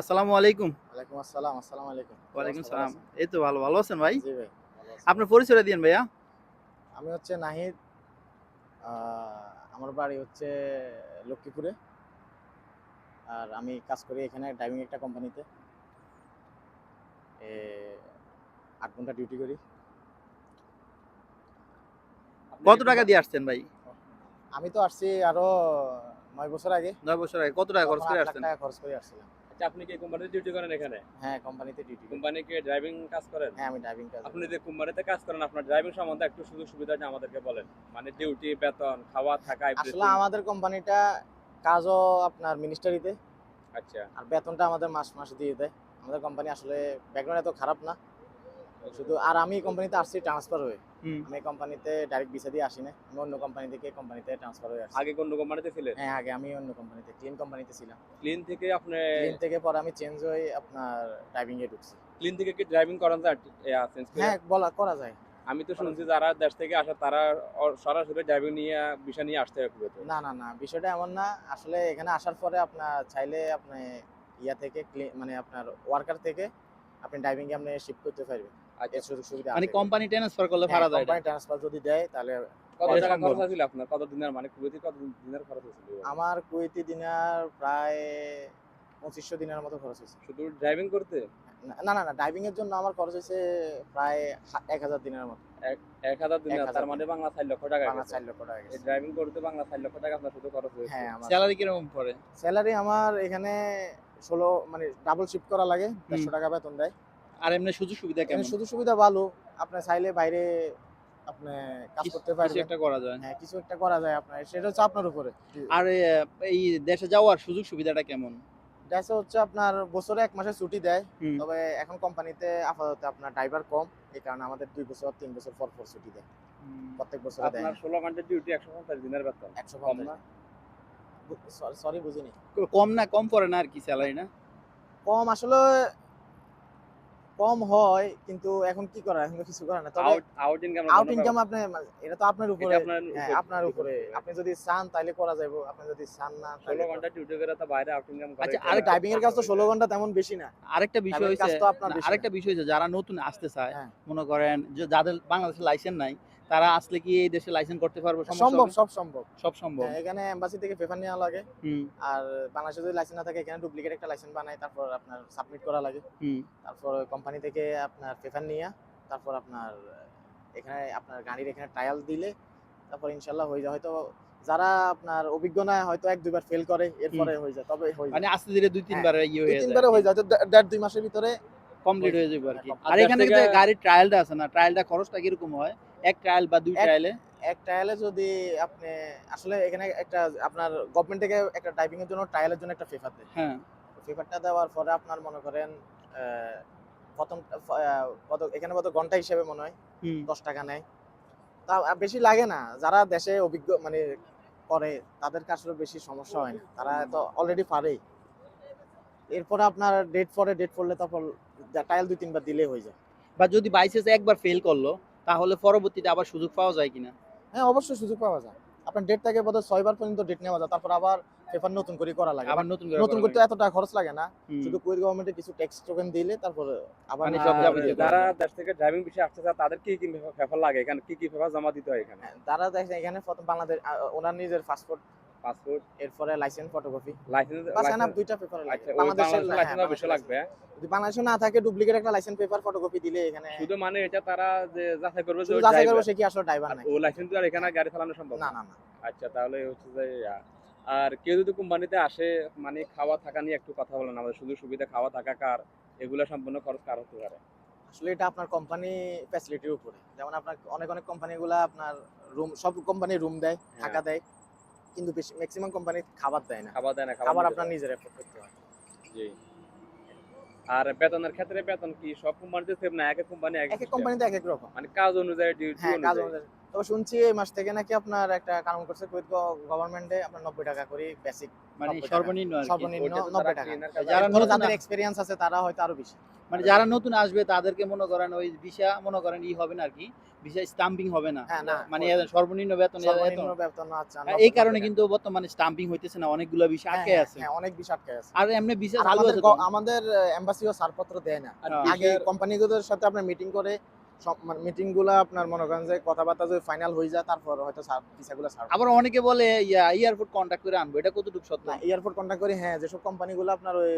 আসসালামু আলাইকুম। ওয়ালাইকুম আসসালাম আসসালামু আলাইকুম। ওয়ালাইকুম সালাম। এই তো ভালো ভালো আছেন ভাই? জি ভাই আপনার পরিচয়টা দিন ভাইয়া। আমি হচ্ছে নাহিদ আমার বাড়ি হচ্ছে লক্ষ্মীপুরে। আর আমি কাজ করি এখানে ড্রাইভিং একটা কোম্পানিতে আট ঘণ্টা ডিউটি করি। কত টাকা দিয়ে আসছেন ভাই? আমি তো আসছি আরও নয় বছর আগে। নয় বছর আগে। কত টাকা খরচ করে আসছেন? টাকা খরচ করে আসছিলাম। আচ্ছা আপনি কি কোম্পানিতে ডিউটি করেন এখানে? হ্যাঁ কোম্পানিতে ডিউটি কোম্পানিকে ড্রাইভিং কাজ করেন? হ্যাঁ আমি ড্রাইভিং কাজ আপনি যে কোম্পানিতে কাজ করেন আপনার ড্রাইভিং সম্বন্ধে একটু সুযোগ সুবিধাটা আমাদেরকে বলেন। মানে ডিউটি বেতন খাওয়া থাকা আসলে। আমাদের কোম্পানিটা কাজও আপনার মিনিস্টারিতে আচ্ছা। আর বেতনটা আমাদের মাস মাস দিয়ে দেয়। আমাদের কোম্পানি আসলে ব্যাকগ্রাউন্ড এত খারাপ না। শুধু আর আমি কোম্পানিতে আসছি ট্রান্সফার হয়ে। আমি কোম্পানিতে ডাইরেক্ট ভিসা দিয়ে আসি না আমি অন্য কোম্পানি থেকে কোম্পানিতে ট্রান্সফার হয়ে আসছি। আগে কোন কোম্পানিতে ছিলেন? হ্যাঁ আগে আমি অন্য কোম্পানিতে ক্লিন কোম্পানিতে ছিলাম। ক্লিন থেকে আপনি ক্লিন থেকে পরে আমি চেঞ্জ হয়ে আপনার ড্রাইভিং এ ঢুকছি। ক্লিন থেকে কি ড্রাইভিং করেন যায় চেঞ্জ করে? হ্যাঁ বলা করা যায়। আমি তো শুনছি যারা দেশ থেকে আসে তারা সরাসরি ড্রাইভিং নিয়ে বিষয় নিয়ে আসতে হবে না না না বিষয়টা এমন না। আসলে এখানে আসার পরে আপনার চাইলে আপনি ইয়া থেকে মানে আপনার ওয়ার্কার থেকে আপনি ড্রাইভিং এ আপনি শিফট করতে পারবেন। আচ্ছা সুযোগ সুবিধা মানে কোম্পানি ট্রান্সফার করলে হ্যাঁ, ভাড়া যায়। কোম্পানি ট্রান্সফার যদি দেয় তাহলে কত টাকা খরচ ছিল আপনার? কত দিনের মানে কুয়েতে কত দিনের খরচ হয়েছিল আমার কুয়েতি দিনার প্রায় পঁচিশশো দিনের মতো খরচ হয়েছে। শুধু ড্রাইভিং করতে? না না না ড্রাইভিং এর জন্য আমার খরচ হয়েছে প্রায় এক হাজার দিনের মতো। এক হাজার তার মানে বাংলা চার লক্ষ টাকা বাংলা চার লক্ষ টাকা গেছে। ড্রাইভিং করতে বাংলা চার লক্ষ টাকা আপনার শুধু খরচ হয়েছে। হ্যাঁ স্যালারি কীরকম পড়ে? স্যালারি আমার এখানে ষোলো মানে ডাবল শিফট করা লাগে দেড়শো টাকা বেতন দেয়। আর এমনি সুযোগ সুবিধা কেমন? সুযোগ সুবিধা ভালো। আপনি চাইলে বাইরে আপনি কাজ করতে কিছু পারবেন একটা করা যায়। হ্যাঁ কিছু একটা করা যায় আপনার। সেটা হচ্ছে আপনার উপরে। আর এই দেশে যাওয়ার সুযোগ সুবিধাটা কেমন? দেশে হচ্ছে আপনার বছরে এক মাসের ছুটি দেয়। তবে এখন কোম্পানিতে আপাতত আপনার ড্রাইভার কম। এই কারণে আমাদের দুই বছর তিন বছর পর পর ছুটি দেয়। প্রত্যেক বছর দেয়। আপনার ষোলো ঘণ্টা ডিউটি একশো পঞ্চাশ দিনের বেতন। একশো কম না? সরি বুঝিনি। কম না কম পড়ে না আর কি স্যালারি না? কম আসলে কম হয় কিন্তু এখন কি করা? এখন কিছু করা না। তবে out out income out income আপনি এটা তো আপনার উপরে। আপনার হ্যাঁ উপর- আপনার উপরে। আপনি যদি চান তাহলে করা যাবে আপনি যদি চান না ষোলো ঘণ্টা ডিউটি করে তো বাইরে আউট ইনকাম আচ্ছা, আর ড্রাইভিং এর কাজ তো ষোলো ঘণ্টা তেমন বেশি না। আরেকটা বিষয় আপনার আরেকটা বিষয় হইছে যারা নতুন আসতে চায় হ্যাঁ। মনে করেন যে যাদের বাংলাদেশে লাইসেন্স নাই তারা আসলে কি এই দেশে লাইসেন্স করতে পারবে? সম্ভব সব সম্ভব। সব সম্ভব। হ্যাঁ, এখানে এম্বাসি থেকে পেপার নেওয়া লাগে। আর বাংলাদেশে যদি লাইসেন্স না থাকে এখানে ডুপ্লিকেট একটা লাইসেন্স বানায় তারপর আপনার সাবমিট করা লাগে। তারপর কোম্পানি থেকে আপনার পেপার নিয়ে তারপর আপনার এখানে আপনার গাড়ির এখানে ট্রায়াল দিলে তারপর ইনশাল্লাহ হয়ে যায়। হয়তো যারা আপনার অভিজ্ঞ না হয়তো এক দুইবার ফেল করে এরপরে হয়ে যায় তবে হয়ে মানে আস্তে ধীরে দুই তিনবার ইয়ে দুই হয়ে যায় তিনবারে হয়ে যায়। তো দেড় দুই মাসের ভিতরে কমপ্লিট হয়ে যাবে আর কি। হ্যাঁ, আর আপনার এখানে যে গাড়ির ট্রায়ালটা আছে না? ট্রায়ালটা খরচটা কীরকম হয়? এক ট্রায়াল বা দুই ট্রায়ালে এক ট্রায়ালে যদি আপনি আসলে এখানে একটা আপনার গভর্নমেন্ট থেকে একটা ড্রাইভিং এর জন্য ট্রায়ালের জন্য একটা পেপার দেয়। হ্যাঁ। পেপারটা দেওয়ার পরে আপনার মনে করেন প্রথম এখানে কত ঘণ্টা হিসেবে মনে হয় দশ টাকা নেয়। তা বেশি লাগে না যারা দেশে অভিজ্ঞ মানে করে তাদের কাছে বেশি সমস্যা হয় না। তারা তো অলরেডি পারেই। এরপরে আপনার ডেট পরে ডেট পড়লে তারপর ট্রায়াল দুই তিনবার দিলে হয়ে যায়। বা যদি বাইসেস একবার ফেল করল তাহলে পরবর্তীতে আবার সুযোগ পাওয়া যায় কিনা? হ্যাঁ অবশ্যই সুযোগ পাওয়া যায়। আপনার ডেট থাকে বোধহয় ছয়বার পর্যন্ত ডেট নেওয়া যায় তারপর আবার পেপার নতুন করে করা লাগে। আবার নতুন নতুন করতে। এত টাকা খরচ লাগে না। শুধু কুয়েত গভর্নমেন্টে কিছু ট্যাক্স টোকেন দিলে তারপর আবার মানে যারা দেশ থেকে ড্রাইভিং বিষয়ে আসতে চায় তাদের কি কি পেপার লাগে? এখানে কি কি পেপার জমা দিতে হয় এখানে? হ্যাঁ, তারা দেখেন এখানে প্রথম বাংলাদেশ ওনার নিজের পাসপোর্ট পাসপোর্ট এরপরে লাইসেন্স ফটোকপি লাইসেন্স এনাফ দুইটা পেপার লাগে। আচ্ছা বাংলাদেশের বাংলাদেশের লাইসেন্স হ্যাঁ, অবশ্যই লাগবে হ্যাঁ? যদি বাংলাদেশে না থাকে ডুপ্লিকেট একটা লাইসেন্স পেপার ফটোকপি দিলে এখানে শুধু মানে এটা তারা যে যাচাই করবে যে যাচাই করবে সে কি আসলে ড্রাইভার আর ও লাইসেন্স আর এখানে গাড়ি চালানো সম্ভব না। না না না। আচ্ছা তাহলে হচ্ছে যে আর কেউ যদি কোম্পানিতে আসে মানে খাওয়া থাকা নিয়ে একটু কথা বলেন আমাদের শুধু সুবিধা খাওয়া থাকা কার এগুলো সম্পূর্ণ খরচ কার হতে পারে? আসলে এটা আপনার কোম্পানি ফ্যাসিলিটির উপরে। যেমন আপনার অনেক অনেক কোম্পানিগুলো আপনার রুম সব কোম্পানি রুম দেয় থাকা দেয়। কিন্তু বেশি ম্যাক্সিমাম কোম্পানি খাবার দেয় না। খাবার দেয় না খাবার আপনার। নিজের এফোর্ড করতে হয়। জি। আর বেতনের ক্ষেত্রে বেতন কি সব কোম্পানিতে সেম না? এক এক কোম্পানি এক এক কোম্পানিতে এক এক রকম। মানে কাজ অনুযায়ী ডিউটি হ্যাঁ কাজ অনুযায়ী। তবে শুনছি এই মাস থেকে নাকি আপনার একটা কারণ করছে কুয়েত গভর্নমেন্টে আপনার নব্বই টাকা করে বেসিক মানে সর্বনিম্ন আর কি। সর্বনিম্ন ওইটা তো নব্বই তারা টাকা। যারা যাদের এক্সপিরিয়েন্স আছে তারা হয়তো আরও বেশি। মানে যারা নতুন আসবে তাদেরকে মনে করেন ওই ভিসা মনে করেন ই হবে না আর কি ভিসা স্টাম্পিং হবে না। হ্যাঁ মানে সর্বনিম্ন বেতন বেতন আচ্ছা এই কারণে কিন্তু বর্তমানে স্টাম্পিং হইতেছে না অনেকগুলো ভিসা আটকে আছে। হ্যাঁ অনেক ভিসা আটকে আছে। আর এমনি ভিসা চালু আমাদের আছে গ- আমাদের এম্বাসিও ছাড়পত্র দেয় না। হ্যাঁ। আগে কোম্পানিগুলোর সাথে আপনি মিটিং করে সব মানে মিটিংগুলা আপনার মনে করেন যে কথাবার্তা যদি ফাইনাল হয়ে যায় তারপর হয়তো ভিসাগুলো ছাড় আবার অনেকে বলে ইয়া এয়ারপোর্ট কন্ট্যাক্ট করে আনব এটা কতটুকু সত্য? না এয়ারপোর্ট কন্ট্যাক্ট করি হ্যাঁ যেসব কোম্পানিগুলো আপনার ওই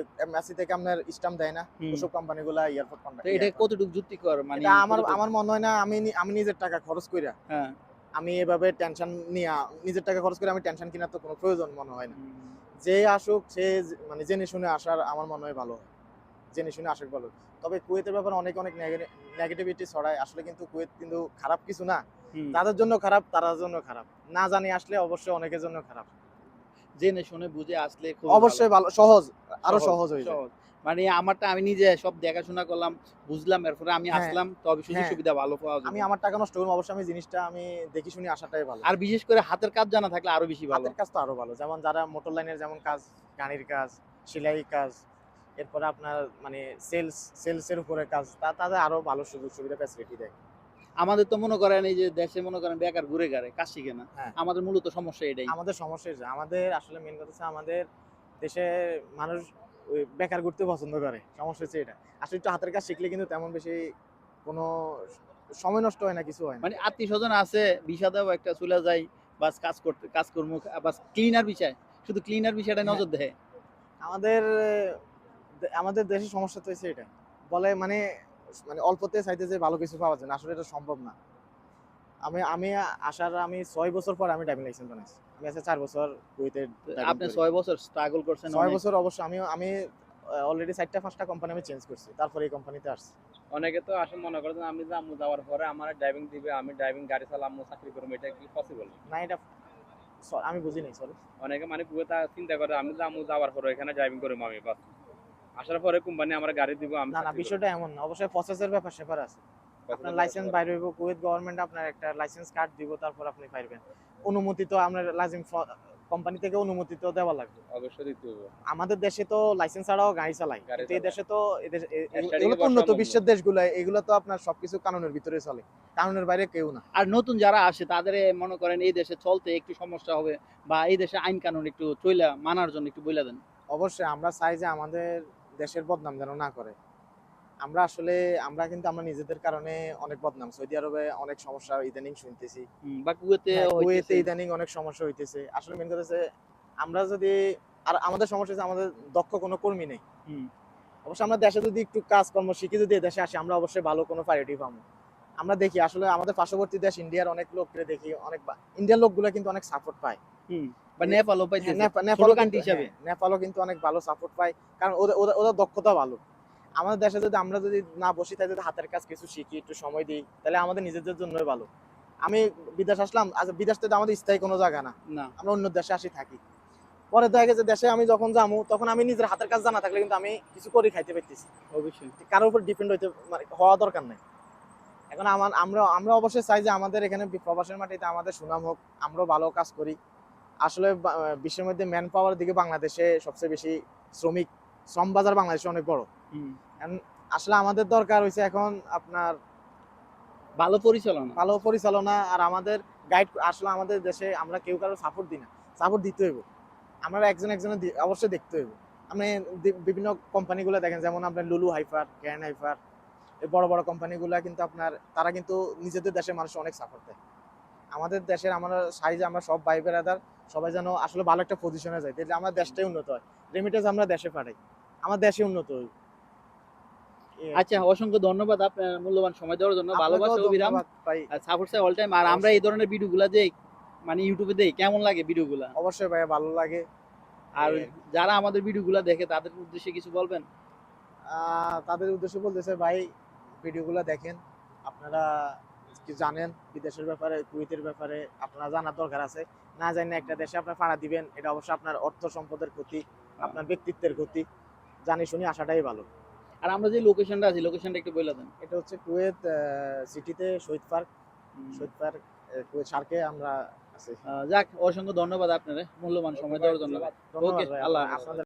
থেকে আপনার স্টাম্প দেয় না। ওসব কোম্পানিগুলো এয়ারপোর্ট কন্ট্যাক্ট এটা কতটুকু যুক্তিকর? মানে আমার আমার মনে হয় না আমি আমি নিজের টাকা খরচ কইরা হ্যাঁ। আমি এভাবে টেনশন নিয়ে নিজের টাকা খরচ করে আমি টেনশন কেনার তো কোনো প্রয়োজন মনে হয় না। যে আসুক সে মানে জেনে শুনে আসার আমার মনে হয় ভালো হয়। জেনে শুনে আসুক ভালো তবে কুয়েতের ব্যাপারে অনেক অনেক নেগেটিভিটি ছড়ায়। আসলে কিন্তু কুয়েত কিন্তু খারাপ কিছু না। তাদের জন্য খারাপ তার জন্য খারাপ। না জানি আসলে অবশ্যই অনেকের জন্য খারাপ। জেনে শুনে বুঝে আসলে অবশ্যই ভালো সহজ আরও সহজ হয়ে যায়। মানে আমারটা আমি নিজে সব দেখাশোনা করলাম বুঝলাম এরপরে আমি হ্যাঁ। আসলাম তবে সুযোগ হ্যাঁ। সুবিধা ভালো পাওয়া যাবে আমি আমার টাকা নষ্ট করব অবশ্যই আমি জিনিসটা আমি দেখি শুনে আসাটাই ভালো। আর বিশেষ করে হাতের কাজ জানা থাকলে আরও বেশি ভালো। হাতের কাজ তো আরও ভালো। যেমন যারা মোটর লাইনের যেমন কাজ গাড়ির কাজ সেলাই কাজ এরপরে আপনার মানে সেলস সেলসের উপরে কাজ তা তাদের আরও ভালো সুযোগ সুবিধা ফ্যাসিলিটি দেয়। আমাদের তো মনে করেন এই যে দেশে মনে করেন বেকার ঘুরে গাড়ে কাজ শিখে না হ্যাঁ। আমাদের মূলত সমস্যা এটাই। আমাদের সমস্যা হয়েছে আমাদের আসলে মেন কথা হচ্ছে আমাদের দেশে মানুষ ওই বেকার ঘুরতে পছন্দ করে সমস্যা হচ্ছে এটা। আসলে একটু হাতের কাজ শিখলে কিন্তু তেমন বেশি কোনো সময় নষ্ট হয় না কিছু হয় মানে আত্মীয় স্বজন আছে বিষাদেও একটা চলে যায় বাস কাজ করতে কাজ কর্ম বাস ক্লিনার বিষয় শুধু ক্লিনার বিষয়টা হ্যাঁ। নজর দেয়। আমাদের আমাদের দেশের সমস্যা তো হচ্ছে এটা। বলে মানে মানে অল্পতে চাইতে যে ভালো কিছু পাওয়া যায় না আসলে এটা সম্ভব না। আমি আমি আসার আমি ছয় বছর পর আমি ড্রাইভিং লাইসেন্স বানাইছি। আমি আছে চার বছর কুয়েতে আপনি ছয় বছর স্ট্রাগল করছেন ছয় বছর অবশ্য আমি আমি অলরেডি চারটা পাঁচটা কোম্পানি আমি চেঞ্জ করছি। তারপরে এই কোম্পানিতে আসছি। অনেকে তো আসলে মনে করে যে আমি যাব যাওয়ার পরে আমার ড্রাইভিং দিবে আমি ড্রাইভিং গাড়ি চালামো চাকরি করব এটা কি পসিবল না এটা আমি আমি নাই সরি অনেকে মানে কুয়েতা চিন্তা করে আমি যাব যাওয়ার পরে এখানে ড্রাইভিং করব আমি বাস। আসার পরে কোম্পানি আমার গাড়ি দিব আমি না না বিষয়টা এমন না অবশ্যই প্রসেসের ব্যাপার সেপার আছে। আপনার লাইসেন্স বাইরে হইব কুয়েত গভর্নমেন্ট আপনার একটা লাইসেন্স কার্ড দিব তারপর আপনি পাইবেন। অনুমতি তো আপনার লাইসেন্স কোম্পানি থেকে অনুমতি তো দেওয়া লাগবে। অবশ্যই দিতে হবে আমাদের দেশে তো লাইসেন্স ছাড়াও গাড়ি চালাই কিন্তু এই দেশে তো এগুলো তো উন্নত বিশ্বের দেশগুলো এগুলো তো আপনার সবকিছু কানুনের ভিতরে চলে। কানুনের বাইরে কেউ না। আর নতুন যারা আসে তাদের মনে করেন এই দেশে চলতে একটু সমস্যা হবে বা এই দেশে আইন কানুন একটু চইলা মানার জন্য একটু বইলা দেন। অবশ্যই আমরা চাই যে আমাদের দেশের বদনাম যেন না করে। আমরা আসলে আমরা কিন্তু আমরা নিজেদের কারণে অনেক বদনাম। সৌদি আরবে অনেক সমস্যা ইদানিং শুনতেছি। বা কুয়েতে হ্যাঁ, কুয়েতে ইদানিং অনেক সমস্যা হইতেছে। আসলে মেন কথা আমরা যদি আর আমাদের সমস্যা হচ্ছে আমাদের দক্ষ কোনো কর্মী নেই। অবশ্য আমরা দেশে যদি একটু কাজকর্ম শিখে যদি দেশে আসি আমরা অবশ্যই ভালো কোনো প্রায়োরিটি পাবো। আমরা দেখি আসলে আমাদের পার্শ্ববর্তী দেশ ইন্ডিয়ার অনেক লোককে দেখি অনেক ইন্ডিয়ান লোকগুলো কিন্তু অনেক সাপোর্ট পায়। বা নেপালও হ্যাঁ, নেপা- নেপালও country কিন্তু- হিসাবে। হ্যাঁ, নেপালও কিন্তু অনেক ভালো সাপোর্ট পায়। কারণ ওদের ওদের- দক্ষতা ভালো। আমাদের দেশে যদি আমরা যদি না বসি তাই যদি হাতের কাজ কিছু শিখি একটু সময় দিই তাহলে আমাদের নিজেদের জন্যই ভালো। আমি বিদেশ আসলাম আচ্ছা বিদেশ তো আমাদের স্থায়ী কোনো জায়গা না। আমরা অন্য দেশে আসি থাকি। পরে দেখা গেছে দেশে আমি যখন যাব তখন আমি নিজের হাতের কাজ জানা থাকলে কিন্তু আমি কিছু করে খাইতে পারতেছি। অবশ্যই। কারোর উপর ডিপেন্ড হইতে মানে হওয়া দরকার নাই। এখন আমার আমরা আমরা অবশ্যই চাই যে আমাদের এখানে প্রবাসের মাটিতে আমাদের সুনাম হোক আমরাও ভালো কাজ করি। আসলে বিশ্বের মধ্যে ম্যান পাওয়ার দিকে বাংলাদেশে সবচেয়ে বেশি শ্রমিক শ্রম বাজার বাংলাদেশে অনেক বড়। আসলে আমাদের দরকার হয়েছে এখন আপনার ভালো পরিচালনা। ভালো পরিচালনা আর আমাদের গাইড আসলে আমাদের দেশে আমরা কেউ কারও সাপোর্ট দিই না। সাপোর্ট দিতে হইব। আমরা একজন একজনের অবশ্যই দেখতে হইব। আপনি বিভিন্ন কোম্পানিগুলো দেখেন যেমন আপনার লুলু হাইফার ক্যান হাইফার এই বড় বড় কোম্পানিগুলো কিন্তু আপনার তারা কিন্তু নিজেদের দেশের মানুষ অনেক সাপোর্ট দেয়। আমাদের দেশের আমরা সাইজে আমরা সব ভাই বেড়াদার সবাই যেন আসলে ভালো একটা পজিশনে যায় তাহলে আমার দেশটাই উন্নত হয়। রেমিটেন্স আমরা দেশে পাঠাই। আমার দেশে উন্নত হই। আচ্ছা অসংখ্য ধন্যবাদ আপনার মূল্যবান সময় দেওয়ার জন্য। ভালোবাসা আর সাপোর্ট চাই অল টাইম আর আমরা এই ধরনের ভিডিওগুলো দেই মানে ইউটিউবে দেই কেমন লাগে ভিডিওগুলা অবশ্যই ভাই ভালো লাগে। আর যারা আমাদের ভিডিওগুলো দেখে তাদের উদ্দেশ্যে কিছু বলবেন? আহ, তাদের উদ্দেশ্য বলতেছে ভাই ভিডিওগুলো দেখেন। আপনারা কি জানেন বিদেশের ব্যাপারে কুয়েতের ব্যাপারে আপনারা জানার দরকার আছে। না জানি একটা দেশে আপনার ফাঁড়া দিবেন এটা অবশ্যই আপনার অর্থ সম্পদের ক্ষতি আপনার ব্যক্তিত্বের ক্ষতি। জানি শুনি আসাটাই ভালো। আর আমরা যে লোকেশনটা আছি লোকেশনটা একটু বলে দেন। এটা হচ্ছে কুয়েত সিটিতে Shaheed park. Shaheed park Kuwait সার্কে আমরা আছি। যাক অসংখ্য ধন্যবাদ আপনার। মূল্যবান সময় দেওয়ার জন্য। ধন্যবাদ। আল্লাহ আপনাদের